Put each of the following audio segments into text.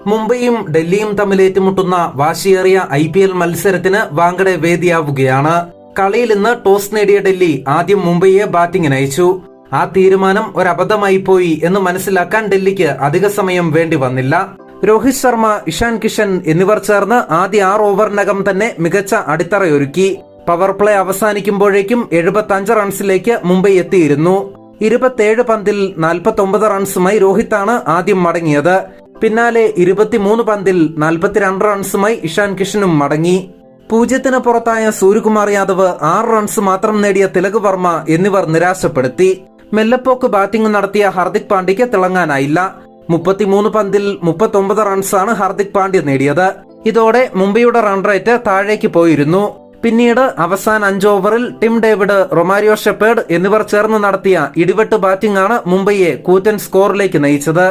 മുംബൈയും ഡൽഹിയും തമ്മിൽ ഏറ്റുമുട്ടുന്ന വാശിയേറിയ I P L മത്സരത്തിന് വാങ്കഡെ വേദിയാവുകയാണ്. കളിയിൽ ഇന്ന് ടോസ് നേടിയ ഡൽഹി ആദ്യം മുംബൈയെ ബാറ്റിംഗിന് അയച്ചു. ആ തീരുമാനം ഒരബദ്ധമായി പോയി എന്ന് മനസ്സിലാക്കാൻ ഡൽഹിക്ക് അധിക സമയം വേണ്ടി വന്നില്ല. രോഹിത് ശർമ്മ ഇഷാൻ കിഷൻ എന്നിവർ ചേർന്ന് ആദ്യ ആറ് ഓവറിനകം തന്നെ മികച്ച അടിത്തറയൊരുക്കി. പവർ പ്ലേ അവസാനിക്കുമ്പോഴേക്കും എഴുപത്തി അഞ്ച് റൺസിലേക്ക് മുംബൈ എത്തിയിരുന്നു. ഇരുപത്തിയേഴ് പന്തിൽ നാൽപ്പത്തി റൺസുമായി രോഹിത്താണ് ആദ്യം മടങ്ങിയത്. പിന്നാലെ ഇരുപത്തിമൂന്ന് പന്തിൽ നാൽപ്പത്തിരണ്ട് റൺസുമായി ഇഷാൻ കിഷനും മടങ്ങി. പൂജ്യത്തിന് പുറത്തായ സൂര്യകുമാർ യാദവ് ആറ് റൺസ് മാത്രം നേടിയ തിലക് വർമ്മ എന്നിവർ നിരാശപ്പെടുത്തി. മെല്ലപ്പോക്ക് ബാറ്റിംഗ് നടത്തിയ ഹാർദിക് പാണ്ഡ്യയ്ക്ക് തിളങ്ങാനായില്ല. മുപ്പത്തിമൂന്ന് പന്തിൽ മുപ്പത്തൊമ്പത് റൺസാണ് ഹാർദിക് പാണ്ഡ്യ നേടിയത്. ഇതോടെ മുംബൈയുടെ റൺ റേറ്റ് താഴേക്ക് പോയിരുന്നു. പിന്നീട് അവസാന അഞ്ച് ഓവറിൽ ടിം ഡേവിഡ് റൊമാരിയോ ഷെപ്പേർഡ് എന്നിവർ ചേർന്ന് നടത്തിയ ഇടിവെട്ട് ബാറ്റിംഗ് ആണ് മുംബൈയെ കൂറ്റൻ സ്കോറിലേക്ക് നയിച്ചത്.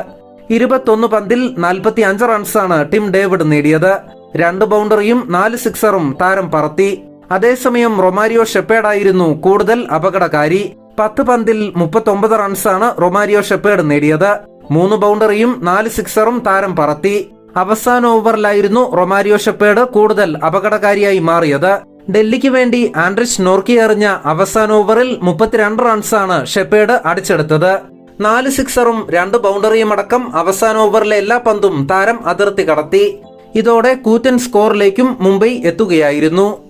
ഇരുപത്തൊന്ന് പന്തിൽ നാൽപ്പത്തി അഞ്ച് റൺസാണ് ടിം ഡേവിഡ് നേടിയത്. രണ്ട് ബൗണ്ടറിയും നാല് സിക്സറും താരം പറത്തി. അതേസമയം റൊമാരിയോ ഷെപ്പേഡായിരുന്നു കൂടുതൽ അപകടകാരി. പത്ത് പന്തിൽ മുപ്പത്തൊമ്പത് റൺസാണ് റൊമാരിയോ ഷെപ്പേഡ് നേടിയത്. മൂന്ന് ബൗണ്ടറിയും നാല് സിക്സറും താരം പറത്തി. അവസാന ഓവറിലായിരുന്നു റൊമാരിയോ ഷെപ്പേഡ് കൂടുതൽ അപകടകാരിയായി മാറിയത്. ഡൽഹിക്ക് വേണ്ടി ആൻഡ്രിച്ച് നോർക്കി എറിഞ്ഞ അവസാന ഓവറിൽ മുപ്പത്തിരണ്ട് റൺസാണ് ഷെപ്പേഡ് അടിച്ചെടുത്തത്. നാല് സിക്സറും രണ്ട് ബൗണ്ടറിയും അടക്കം അവസാന ഓവറിലെ എല്ലാ പന്തും താരം അതിർത്തി കടത്തി. ഇതോടെ കൂറ്റൻ സ്കോറിലേക്കും മുംബൈ എത്തുകയായിരുന്നു.